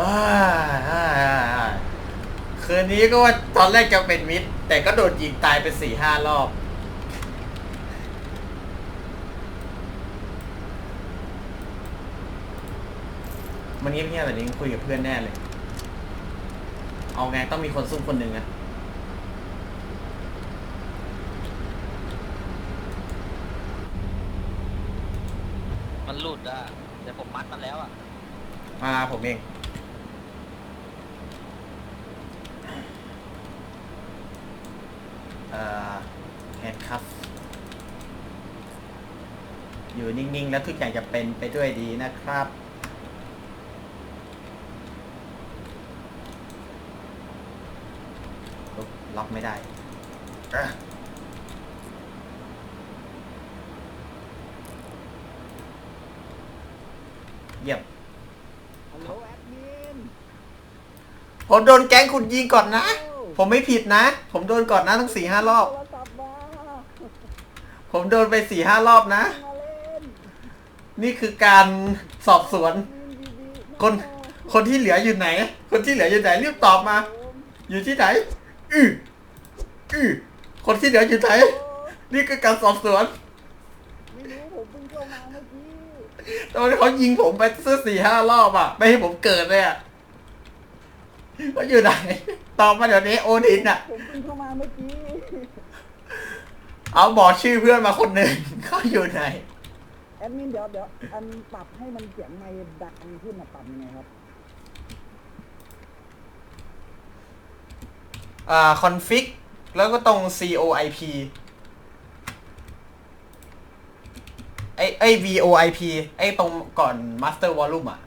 อ้ายอ้ายอ้ายอ้ายคืนนี้ก็ว่าตอนแรกจะเป็นมิด แต่ก็โดนยิงตายไปสี่ห้ารอบ มันเงียบๆแบบนี้คุยกับเพื่อนแน่เลย เอาไงต้องมีคนซุ่มคนหนึ่งอะมันหลุดอะแต่ผมมัดมันแล้วอะ มาผมเอง เอ่อ แฮนด์คัฟอยู่นิ่ง ๆ แล้วทุกอย่างจะเป็นไปด้วยดีนะครับลุกล็อกไม่ได้อะเยี่ยมฮัลโหลแอดมินผมโดนแก๊งคุณยิงก่อนนะ ผมไม่ผิดนะ ผมโดนก่อนนะทั้งสี่ห้ารอบ โทรศัพท์มาผมโดนไปสี่ห้ารอบนะ มาเล่นนี่คือการสอบสวนมินดีดีคน คนที่เหลืออยู่ไหน คนที่เหลืออยู่ไหนรีบตอบมา อยู่ที่ไหน อืออือคนที่เหลืออยู่ไหน นี่คือการสอบสวนไม่รู้ผมเพิ่งเข้ามาเมื่อกี้ตอนที่เขายิงผมไปซื้อสี่ห้ารอบอะ ไม่ให้ผมเกิดเลยอะเขาอยู่ไหน ตอบมาเดี๋ยวนี้โอดินอะ ผมเพิ่งเข้ามาเมื่อกี้เอาบอกชื่อเพื่อนมาคนหนึ่งเขาอยู่ไหน แอดมินเดี๋ยวเดี๋ยวอันปรับให้มันเสียงไมค์ดังขึ้นนะปรับยังไงครับอ่า config แล้วก็ตรง coip ไอ้ไอ้ voip ไอ้ตรงก่อน master volume อะ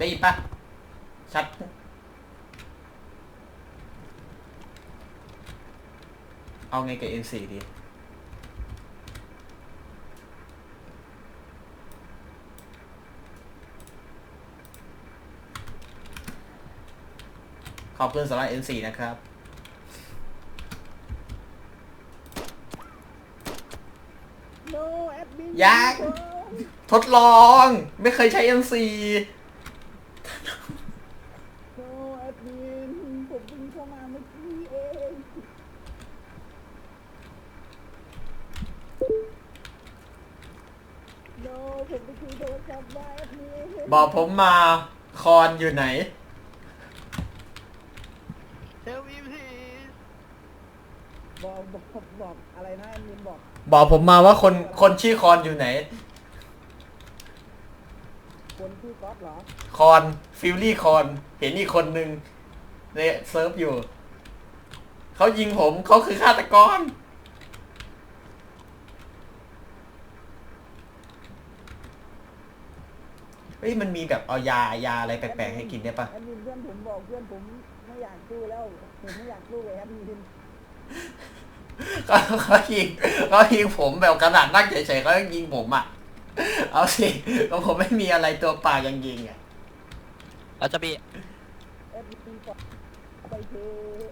ได้ยินปะชัด เอาไงกับ N4 ดีขอบคุณสำหรับ N4 นะครับโนแอดมินยังทดลอง ไม่เคยใช้ N4 โนแอดมินผมเพิ่งเข้ามาเมื่อกี้เอง โนผมไปคุยโทรศัพท์ได้แอดมินบอกผมมาคอนอยู่ไหนเฮลวีพีบอกบอกบอกอะไรนะแอดมินบอกบอกผมมาว่าคนคนชื่อคอนอยู่ไหน คนชื่อก๊อตเหรอคอนฟิลลี่คอนเห็นอีกคนนึงเนี่ยเซิร์ฟอยู่ เขายิงผมเขาคือฆาตกร เฮ้ยมันมีแบบเอายายาอะไรแปลกๆให้กินได้ปะแอดมินเพื่อนผมบอกเพื่อนผมไม่อยากสู้แล้วผมไม่อยากสู้กับแอดมินเขาเขายิงเขายิงผมแบบขนาดนั่งเฉยๆเขายังยิงผมอะ เอาสิก็ผมไม่มีอะไรตัวเปล่ายังยิงอะเราจะบีแอดมินบอกไปเถอะ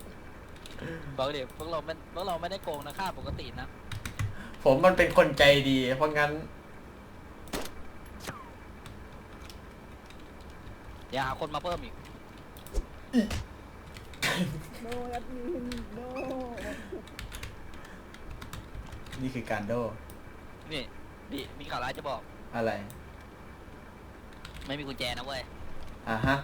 บอกดิพวกเราไม่พวกเราไม่ได้โกงนะค่าปกตินะ ผมมันเป็นคนใจดี เพราะงั้น อย่าหาคนมาเพิ่มอีก โนแอดมินโนนี่คือการโดนี่ดิมีข่าวร้ายจะบอกอะไร ไม่มีกุญแจนะเว้ย อ่าฮะ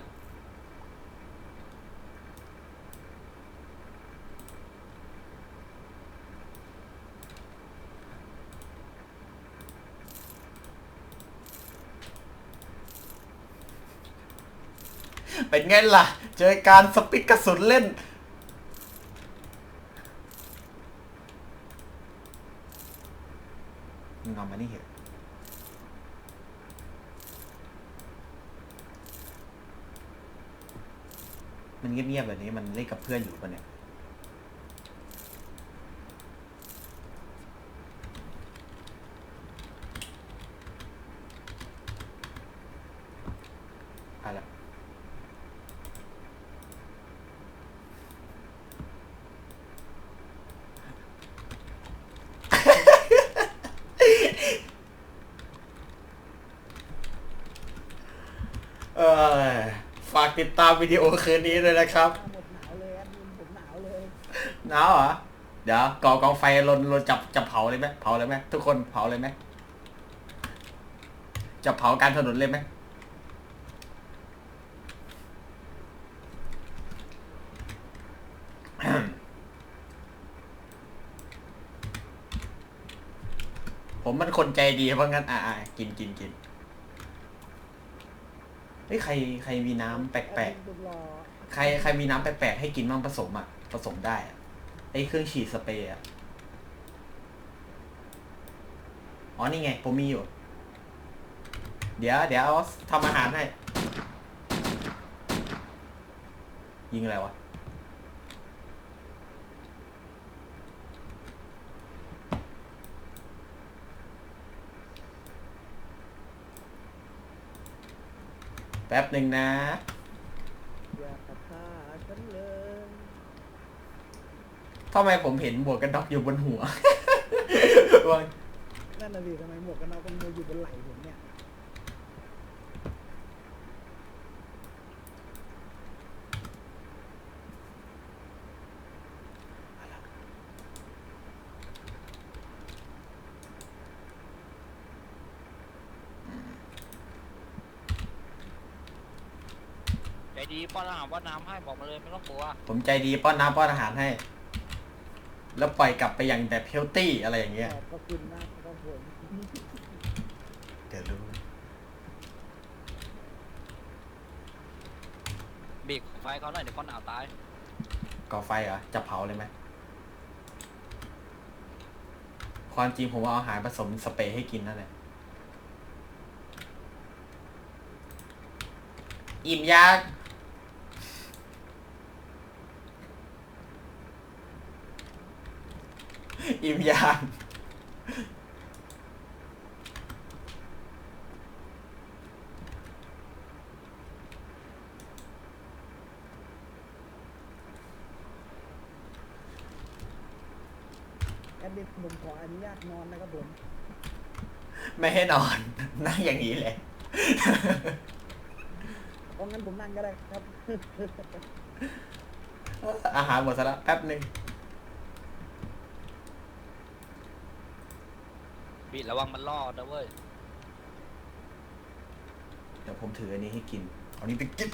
เป็นไงล่ะ เจอการสปิกกระสุนเล่น มึงเอามานี่เหรอมันเงียบๆแบบนี้มันเล่นกับเพื่อนอยู่ปะเนี่ยอะไร ตามวิดีโอคืนนี้เลยนะครับ หมดหนาวเลยผมหนาวเลยหนาวเหรอ เดี๋ยวก่อกองไฟลนลนจับจับเผาเลยไหมเผาเลยไหมทุกคนเผาเลยไหมจะเผากลารถนนเลยไหมผมมันคนใจดีเพราะงั้นอ่ากินกินกิน เฮ้ยใครใครมีน้ำแปลกแอดมินสุดหล่อๆใครใครมีน้ำแปลกๆให้กินบ้างผสมอะผสมได้อะไอ้เครื่องฉีดสเปรย์อะ อ๋อนี่ไง ผมมีอยู่ เดี๋ยวเดี๋ยวเอาทำอาหารให้ ยิงอะไรวะ ป๊บหนึ่งนะอย่าขัดฆ่าฉันเลยทำไมผมเห็นหมวกกันน็อกอยู่บนหัววางนั่นน่ะสิทำไมหมวกกันน็อกมันมาอยู่บนไหล่ผม ดีป้อนอาหารป้อนน้ำให้บอกมาเลยไม่ต้องกลัวผมใจดีป้อนน้ำป้อนอาหารให้ แล้วปล่อยกลับไปอย่างแบบเฮลตี้อะไรอย่างเงี้ยขอบพระคุณมากครับผมเดี๋ยวรู้บีบไฟเขาหน่อยเดี๋ยวเขาหนาวตายก่อไฟเหรอจะเผาเลยไหมความจริงผมเอาอาหารผสมสเปรย์ให้กินนั่นแหละอิ่มยัง อิ่มยังแอดมินผมขออนุญาตนอนนะครับผมไม่ให้นอน นั่งอย่างนี้เลย เพราะงั้นผมนั่งก็ได้ครับ อาหารหมดซะแล้วแป๊บหนึ่ง บีบระวังมันล่อนะเว้ยเดี๋ยวผมถืออันนี้ให้กิน เอานี้ไปกิน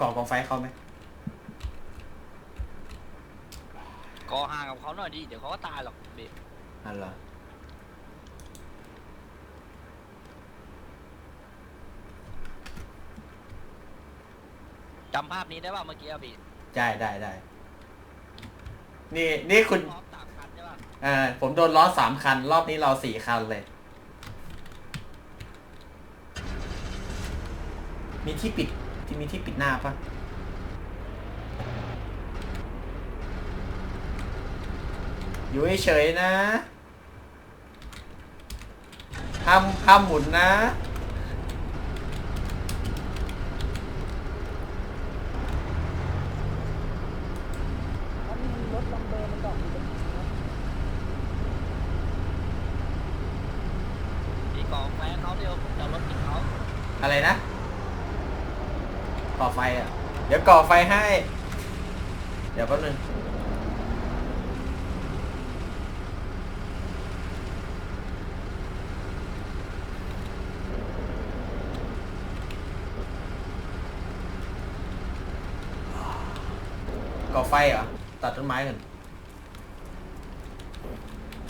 ก่อกองไฟเข้าไหมกอห่างกับเขาหน่อยดิเดี๋ยวเขาก็ตายหรอกบีบอันเหรอจำภาพนี้ได้ป่ะเมื่อกี้อะบีบได้ได้ได้ นี่นี่คุณพร้อมสามคันใช่ป่ะเอ่าผมโดนล้อสามคัน รอบนี้เราสี่คันเลย มีที่ปิดที่มีที่ปิดหน้าปะอยู่เฉยๆนะห้ามห้ามหมุนนะ แอดมินรถลำเบอร์มันดอกอยู่ตรงไหนครับ บีบกองไฟให้เขาเร็วเดี๋ยวรถติดเขา อะไรนะ ก่อไฟอะ เดี๋ ยวก่อไฟให้ เดี๋ยวแป๊บนึงก่อไฟเหรอ ตัดต้นไม้กัน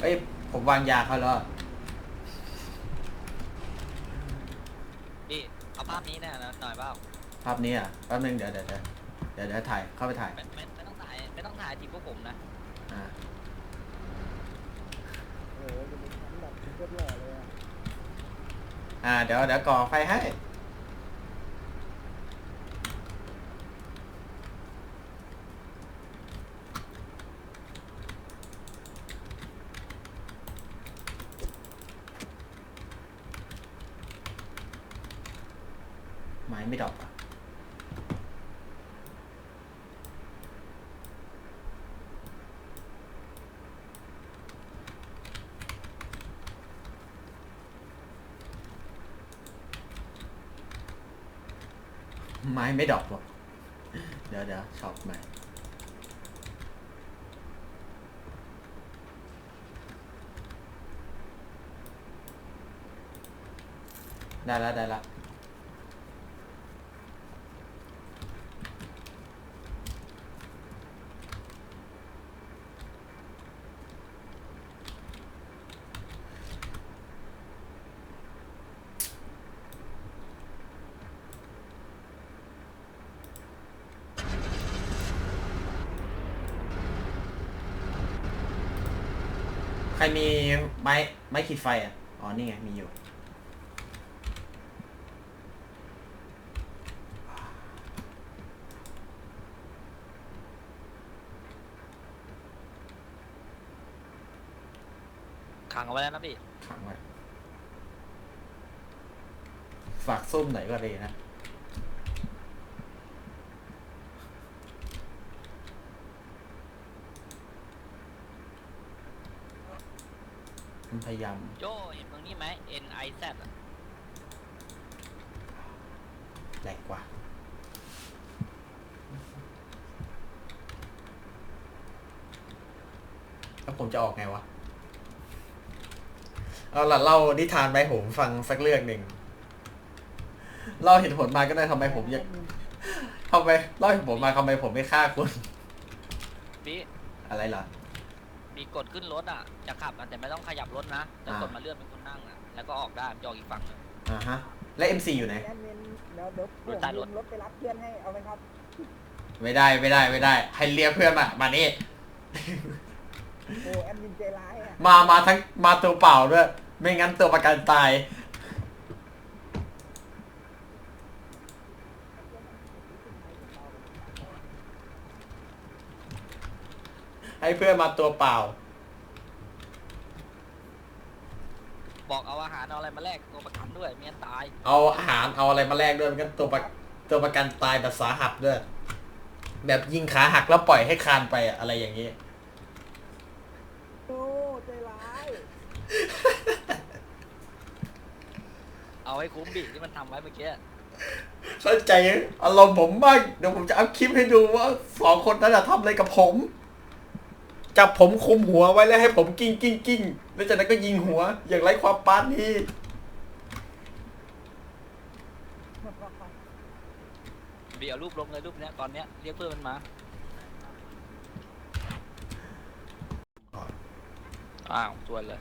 เอ้ย ผมวางยาเขาแล้วอะบีบเอาภาพนี้แน่นะหน่อยเปล่า ภาพนี้อะแป๊บนึงเดี๋ยวเดี๋ยวเดี๋ยวเดี๋ยวเดี๋ยวถ่ายเข้าไปถ่ายไม่ไม่ไม่ต้องถ่ายไม่ต้องถ่ายทีพวกผมนะอ่าโอ้โหจะเป็นชั้นแบบโคตรหล่อเลยอะอ่าเดี๋ยวเดี๋ยวก่อไฟให้ ไม้ไม่ดอกอะ ม้ไม่ดอกหรอกเดี๋ยวเดี๋ยวช็อปใหม่ได้แล้วได้แล้ว รมีไม้ไม้ขีดไฟอะ อ๋อ นี่ไง มีอยู่ ขังเอาไว้แล้วนะพี่ ขังไว้ฝากส้มหน่อยก็ดีนะ พยายามโจเห็นตรงนี้ไหม N I Z อะแหลกกว่า แล้วผมจะออกไงวะ เอาล่ะเล่านิทานไปผมฟังสักเรื่องหนึ่งเล่าเหตุผลมาก็ได้ทำไมผมอยากทำไมเล่าเหตุผลมาทำไมผมไม่ฆ่าคุณพี่อะไรล่ะมี กดขึ้นรถอะ จะขับอะแต่ไม่ต้องขยับรถนะแต่อ่ากดมาเลื่อนเป็นคนนั่งอะ แล้วก็ออกได้จะออกอีกฝั่งหนึงอ่าฮะ และ MC อยู่ไหน แอดมินเดี๋ยวเดี๋ยวอยู่ใต้รถผมยืมรถไปรับเพื่อนให้เอาไหมครับ ไม่ได้ไม่ได้ไม่ได้ ให้เรียกเพื่อนมา มานี่ โอ้แอดมินใจร้ายอะมามาทั้งมาตัวเปล่าด้วย ไม่งั้นตัวประกันตาย ให้เพื่อนมาตัวเปล่า บอกเอาอาหารเอาอะไรมาแลกตัวประกันด้วยไม่งั้นตาย เอาอาหารเอาอะไรมาแลกด้วยมันก็ตัวประตัวประกันตายแบบสาหัสด้วย แบบยิงขาหักแล้วปล่อยให้คานไปอะอะไรอย่างนี้ โอ้ใจร้ายเอาให้คุ้มดิที่มันทำไว้เมื่อกี้เข้าใจอารมณ์ผมบ้างเดี๋ยวผมจะอัพคลิปให้ดูว่าสองคนนั้นอะทำอะไรกับผม จับผมคุมหัวไว้แล้วให้ผมกิ้งกิ้งกิ้งแล้วจากนั้นก็ยิงหัว อย่างไรความปานนี้บีเอารูปลงเลยรูปเนี้ยตอนเนี้ยเรียกเพื่อนมันมาอ้าวชวนเลย